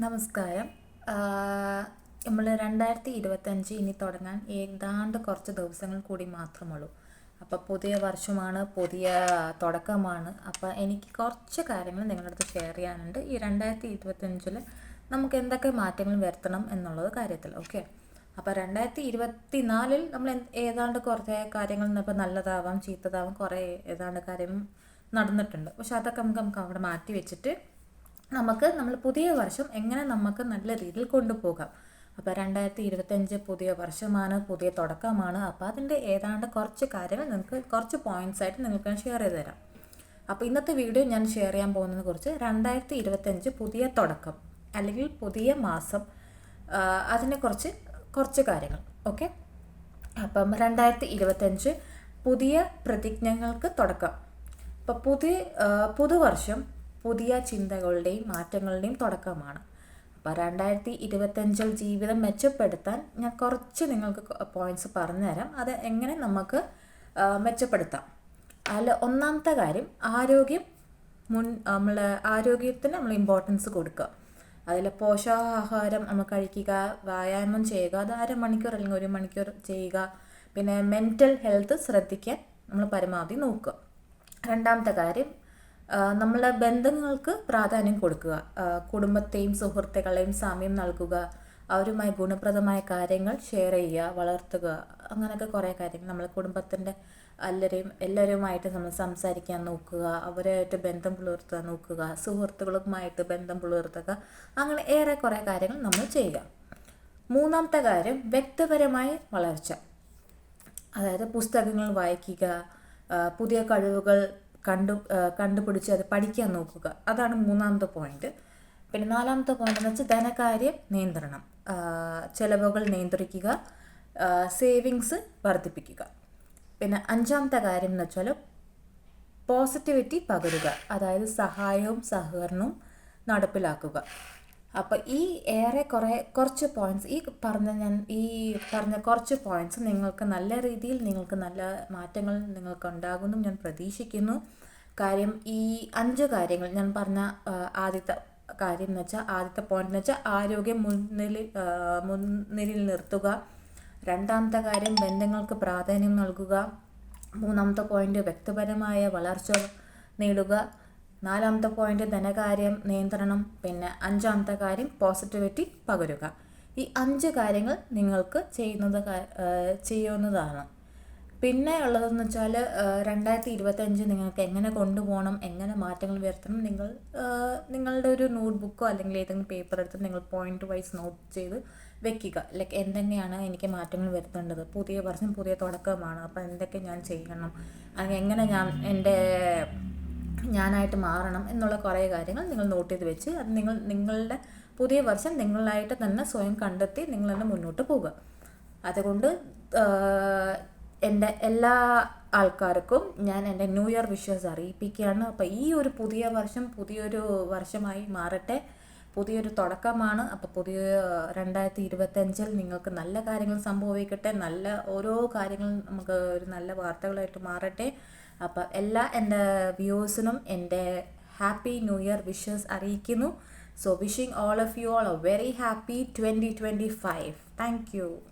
നമസ്കാരം. നമ്മൾ രണ്ടായിരത്തി ഇരുപത്തഞ്ച് ഇനി തുടങ്ങാൻ ഏതാണ്ട് കുറച്ച് ദിവസങ്ങൾ കൂടി മാത്രമുള്ളൂ. അപ്പോൾ പുതിയ വർഷമാണ് പുതിയ തുടക്കമാണ്. അപ്പോൾ എനിക്ക് കുറച്ച് കാര്യങ്ങൾ നിങ്ങളുടെ അടുത്ത് ഷെയർ ചെയ്യാനുണ്ട്. ഈ രണ്ടായിരത്തി ഇരുപത്തഞ്ചിൽ നമുക്ക് എന്തൊക്കെ മാറ്റങ്ങൾ വരുത്തണം എന്നുള്ളത് കാര്യത്തിൽ ഓക്കെ അപ്പോൾ രണ്ടായിരത്തി ഇരുപത്തി നാലിൽ നമ്മൾ ഏതാണ്ട് കുറേ കാര്യങ്ങൾ ഇപ്പോൾ നല്ലതാവാം ചീത്തതാവാം കുറേ ഏതാണ്ട് കാര്യം നടന്നിട്ടുണ്ട്. പക്ഷെ അതൊക്കെ നമുക്ക് നമുക്ക് അവിടെ മാറ്റി വെച്ചിട്ട് നമുക്ക് നമ്മൾ പുതിയ വർഷം എങ്ങനെ നമുക്ക് നല്ല രീതിയിൽ കൊണ്ടുപോകാം. അപ്പോൾ രണ്ടായിരത്തി ഇരുപത്തഞ്ച് പുതിയ വർഷമാണ് പുതിയ തുടക്കമാണ്. അപ്പോൾ അതിന്റെ ഏതാണ്ട് കുറച്ച് കാര്യങ്ങൾ നിങ്ങൾക്ക് കുറച്ച് പോയിന്റ്സ് ആയിട്ട് നിങ്ങൾക്ക് ഞാൻ ഷെയർ ചെയ്ത് തരാം. അപ്പോൾ ഇന്നത്തെ വീഡിയോ ഞാൻ ഷെയർ ചെയ്യാൻ പോകുന്നതിനെ കുറിച്ച് രണ്ടായിരത്തി ഇരുപത്തഞ്ച് പുതിയ തുടക്കം അല്ലെങ്കിൽ പുതിയ മാസം അതിനെക്കുറിച്ച് കുറച്ച് കാര്യങ്ങൾ. ഓക്കെ? അപ്പം രണ്ടായിരത്തി ഇരുപത്തഞ്ച് പുതിയ പ്രതിജ്ഞകൾക്ക് തുടക്കം. അപ്പം പുതിയ പുതുവർഷം പുതിയ ചിന്തകളുടെയും മാറ്റങ്ങളുടെയും തുടക്കമാണ്. അപ്പോൾ രണ്ടായിരത്തി ഇരുപത്തഞ്ചിൽ ജീവിതം മെച്ചപ്പെടുത്താൻ ഞാൻ കുറച്ച് നിങ്ങൾക്ക് പോയിന്റ്സ് പറഞ്ഞുതരാം. അത് എങ്ങനെ നമുക്ക് മെച്ചപ്പെടുത്താം. അതിൽ ഒന്നാമത്തെ കാര്യം ആരോഗ്യം മുൻ നമ്മൾ ആരോഗ്യത്തിന് നമ്മൾ ഇമ്പോർട്ടൻസ് കൊടുക്കുക. അതിൽ പോഷകാഹാരം നമ്മൾ കഴിക്കുക വ്യായാമം ചെയ്യുക അത് അരമണിക്കൂർ അല്ലെങ്കിൽ ഒരു മണിക്കൂർ ചെയ്യുക പിന്നെ മെന്റൽ ഹെൽത്ത് ശ്രദ്ധിക്കാൻ നമ്മൾ പരമാവധി നോക്കുക. രണ്ടാമത്തെ കാര്യം നമ്മളെ ബന്ധങ്ങൾക്ക് പ്രാധാന്യം കൊടുക്കുക. കുടുംബത്തെയും സുഹൃത്തുക്കളെയും സമയം നൽകുക. അവരുമായി ഗുണപ്രദമായ കാര്യങ്ങൾ ഷെയർ ചെയ്യുക വളർത്തുക. അങ്ങനെയൊക്കെ കുറേ കാര്യങ്ങൾ നമ്മളെ കുടുംബത്തിന്റെ എല്ലാവരെയും എല്ലാവരുമായിട്ട് നമ്മൾ സംസാരിക്കാൻ നോക്കുക അവരുമായിട്ട് ബന്ധം പുലർത്താൻ നോക്കുക സുഹൃത്തുക്കളുമായിട്ട് ബന്ധം പുലർത്തുക. അങ്ങനെ ഏറെ കുറേ കാര്യങ്ങൾ നമ്മൾ ചെയ്യുക. മൂന്നാമത്തെ കാര്യം വ്യക്തിപരമായ വളർച്ച. അതായത് പുസ്തകങ്ങൾ വായിക്കുക പുതിയ കഴിവുകൾ കണ്ടു കണ്ടുപിടിച്ച് അത് പഠിക്കാൻ നോക്കുക. അതാണ് മൂന്നാമത്തെ പോയിന്റ് പിന്നെ നാലാമത്തെ പോയിന്റ് എന്ന് വെച്ചാൽ ധനകാര്യം നിയന്ത്രണം. ചിലവുകൾ നിയന്ത്രിക്കുക സേവിങ്സ് വർദ്ധിപ്പിക്കുക. പിന്നെ അഞ്ചാമത്തെ കാര്യം എന്ന് വെച്ചാൽ പോസിറ്റിവിറ്റി പകരുക. അതായത് സഹായവും സഹകരണവും നടപ്പിലാക്കുക. അപ്പോൾ ഈ ഏറെ കുറേ കുറച്ച് പോയിന്റ്സ് ഈ പറഞ്ഞ ഞാൻ ഈ പറഞ്ഞ കുറച്ച് പോയിന്റ്സ് നിങ്ങൾക്ക് നല്ല രീതിയിൽ നിങ്ങൾക്ക് നല്ല മാറ്റങ്ങൾ നിങ്ങൾക്ക് ഉണ്ടാകുമെന്നും ഞാൻ പ്രതീക്ഷിക്കുന്നു. കാര്യം ഈ അഞ്ച് കാര്യങ്ങൾ ഞാൻ പറഞ്ഞ ആദ്യത്തെ കാര്യം എന്ന് വെച്ചാൽ ആദ്യത്തെ പോയിന്റ് എന്ന് വെച്ചാൽ ആരോഗ്യം മുൻനിലിൽ ആ, മുൻനിരയിൽ നിർത്തുക. രണ്ടാമത്തെ കാര്യം ബന്ധങ്ങൾക്ക് പ്രാധാന്യം നൽകുക. മൂന്നാമത്തെ പോയിന്റ് വ്യക്തിപരമായ വളർച്ച നേടുക. നാലാമത്തെ പോയിന്റ് ധനകാര്യം നിയന്ത്രണം പിന്നെ അഞ്ചാമത്തെ കാര്യം പോസിറ്റിവിറ്റി പകരുക. ഈ അഞ്ച് കാര്യങ്ങൾ നിങ്ങൾക്ക് ചെയ്യുന്നത് ചെയ്യുന്നതാണ്. പിന്നെ ഉള്ളതെന്ന് വെച്ചാൽ രണ്ടായിരത്തി ഇരുപത്തഞ്ച് നിങ്ങൾക്ക് എങ്ങനെ കൊണ്ടുപോകണം എങ്ങനെ മാറ്റങ്ങൾ വരുത്തണം നിങ്ങൾ നിങ്ങളുടെ ഒരു നോട്ട് ബുക്കോ അല്ലെങ്കിൽ ഏതെങ്കിലും പേപ്പർ എടുത്ത് നിങ്ങൾ പോയിന്റ് വൈസ് നോട്ട് ചെയ്ത് വെക്കുക. ലൈക്ക് എന്തൊക്കെയാണ് എനിക്ക് മാറ്റങ്ങൾ വരുത്തേണ്ടത്? പുതിയ വർഷം പുതിയ തുടക്കമാണ്. അപ്പോൾ എന്തൊക്കെ ഞാൻ ചെയ്യണം? അല്ലെങ്കിൽ എങ്ങനെ ഞാൻ എന്റെ ഞാനായിട്ട് മാറണം എന്നുള്ള കുറേ കാര്യങ്ങൾ നിങ്ങൾ നോട്ട് ചെയ്ത് വെച്ച് അത് നിങ്ങൾ നിങ്ങളുടെ പുതിയ വർഷം നിങ്ങളായിട്ട് തന്നെ സ്വയം കണ്ടെത്തി നിങ്ങൾ തന്നെ മുന്നോട്ട് പോവുക. അതുകൊണ്ട് എന്റെ എല്ലാ ആൾക്കാർക്കും ഞാൻ എന്റെ ന്യൂ ഇയർ വിഷസ് അറിയിപ്പിക്കുകയാണ്. അപ്പോൾ ഈ ഒരു പുതിയ വർഷം പുതിയൊരു വർഷമായി മാറട്ടെ. പുതിയൊരു തുടക്കമാണ്. അപ്പോൾ പുതിയ രണ്ടായിരത്തി ഇരുപത്തഞ്ചിൽ നിങ്ങൾക്ക് നല്ല കാര്യങ്ങൾ സംഭവിക്കട്ടെ. നല്ല ഓരോ കാര്യങ്ങളും നമുക്ക് ഒരു നല്ല വാർത്തകളായിട്ട് മാറട്ടെ. അപ്പോൾ എല്ലാ എന്റെ വ്യൂസിനും എന്റെ ഹാപ്പി ന്യൂ ഇയർ വിഷസ് അറിയിക്കുന്നു. So wishing all of you all a very happy twenty twenty five. Thank you.